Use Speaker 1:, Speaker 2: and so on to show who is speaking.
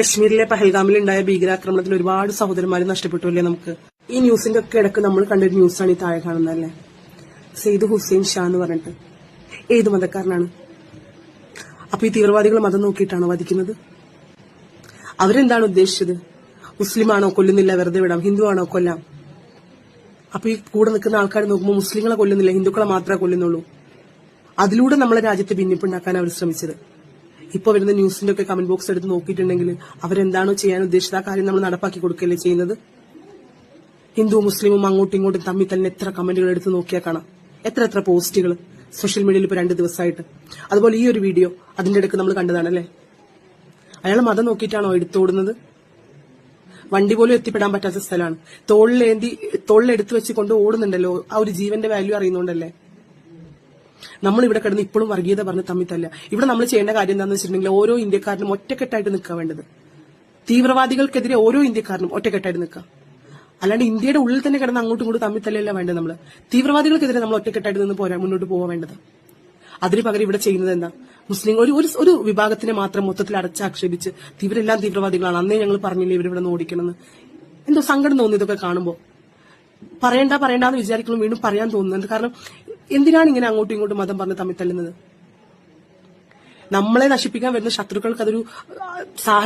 Speaker 1: കശ്മീരിലെ പഹൽഗാമിൽ ഉണ്ടായ ഭീകരാക്രമണത്തിൽ ഒരുപാട് സഹോദരന്മാർ നഷ്ടപ്പെട്ടു അല്ലേ നമുക്ക്? ഈ ന്യൂസിന്റെ ഒക്കെ ഇടയ്ക്ക് നമ്മൾ കണ്ടൊരു ന്യൂസാണ് ഈ താഴെ കാണുന്നതല്ലേ സെയ്ദ് ഹുസൈൻ ഷാ എന്ന് പറഞ്ഞിട്ട്. ഏത് മതക്കാരനാണ്? അപ്പൊ ഈ തീവ്രവാദികൾ മതം നോക്കിയിട്ടാണോ വധിക്കുന്നത്? അവരെന്താണ് ഉദ്ദേശിച്ചത്? മുസ്ലിമാണോ കൊല്ലുന്നില്ല വെറുതെ വിടാം. ഹിന്ദു ആണോ കൊല്ലാം? അപ്പൊ ഈ കൂടെ നിൽക്കുന്ന ആൾക്കാർ നോക്കുമ്പോൾ മുസ്ലിങ്ങളെ കൊല്ലുന്നില്ല ഹിന്ദുക്കളെ മാത്രമേ കൊല്ലുന്നുള്ളൂ. അതിലൂടെ നമ്മളെ രാജ്യത്തെ ഭിന്നിപ്പുണ്ടാക്കാൻ അവർ ശ്രമിച്ചത്. ഇപ്പൊ വരുന്ന ന്യൂസിന്റെ ഒക്കെ കമന്റ് ബോക്സ് എടുത്ത് നോക്കിയിട്ടുണ്ടെങ്കിൽ അവരെന്താണോ ചെയ്യാൻ ഉദ്ദേശിച്ചത് ആ കാര്യം നമ്മൾ നടപ്പാക്കി കൊടുക്കല്ലേ ചെയ്യുന്നത്? ഹിന്ദു മുസ്ലിമും അങ്ങോട്ടും ഇങ്ങോട്ടും തമ്മിൽ തന്നെ എത്ര കമന്റുകൾ എടുത്ത് നോക്കിയാൽ കാണാം. എത്ര എത്ര പോസ്റ്റുകൾ സോഷ്യൽ മീഡിയയിൽ ഇപ്പൊ രണ്ട് ദിവസമായിട്ട്. അതുപോലെ ഈ ഒരു വീഡിയോ അതിന്റെ ഇടയ്ക്ക് നമ്മൾ കണ്ടതാണ് കണ്ടതാണല്ലേ? അയാൾ മതം നോക്കിയിട്ടാണോ എടുത്തോടുന്നത്? വണ്ടി പോലും എത്തിപ്പെടാൻ പറ്റാത്ത സ്ഥലമാണ്. തോളിലേന്തി തോളിലെടുത്ത് വെച്ച് കൊണ്ട് ഓടുന്നുണ്ടല്ലോ. ആ ഒരു ജീവന്റെ വാല്യൂ അറിയുന്നുണ്ടല്ലേ? നമ്മൾ ഇവിടെ കിടന്ന് ഇപ്പോഴും വർഗീയത പറഞ്ഞ് തമ്മിൽ തല്ല ഇവിടെ നമ്മൾ ചെയ്യേണ്ട കാര്യം എന്താണെന്ന് വെച്ചിട്ടുണ്ടെങ്കിൽ ഓരോ ഇന്ത്യക്കാരനും ഒറ്റക്കെട്ടായിട്ട് നിൽക്കാൻ വേണ്ടത്. തീവ്രവാദികൾക്കെതിരെ ഓരോ ഇന്ത്യക്കാരനും ഒറ്റക്കെട്ടായിട്ട് നിൽക്കുക. അല്ലാണ്ട് ഇന്ത്യയുടെ ഉള്ളിൽ തന്നെ കിടന്ന് അങ്ങോട്ടും ഇങ്ങോട്ടും തമ്മിൽ തല്ലല്ല വേണ്ടത് നമ്മൾ തീവ്രവാദികൾക്കെതിരെ നമ്മൾ ഒറ്റക്കെട്ടായിട്ട് നിന്ന് പോരാ മുന്നോട്ട് പോകാൻ വേണ്ടത്. അതിന് പകരം ഇവിടെ ചെയ്യുന്നത് എന്താ? മുസ്ലിം ഒരു ഒരു വിഭാഗത്തിനെ മാത്രം മൊത്തത്തിൽ അടച്ചാക്ഷേപിച്ച് ഇവരെല്ലാം തീവ്രവാദികളാണ്. അന്നേ ഞങ്ങൾ പറഞ്ഞില്ലേ ഇവരിവിടെ ഓടിക്കണമെന്ന്. എന്തോ സങ്കടം തോന്നി ഇതൊക്കെ കാണുമ്പോൾ പറയണ്ട പറയണ്ടെന്ന് വിചാരിക്കുമ്പോൾ വീണ്ടും പറയാൻ തോന്നുന്നുണ്ട് കാരണം? എന്തിനാണ് ഇങ്ങനെ അങ്ങോട്ടും ഇങ്ങോട്ടും മതം പറഞ്ഞ് തമ്മിൽ തല്ലുന്നത്? നമ്മളെ നശിപ്പിക്കാൻ വരുന്ന ശത്രുക്കൾക്ക് അതൊരു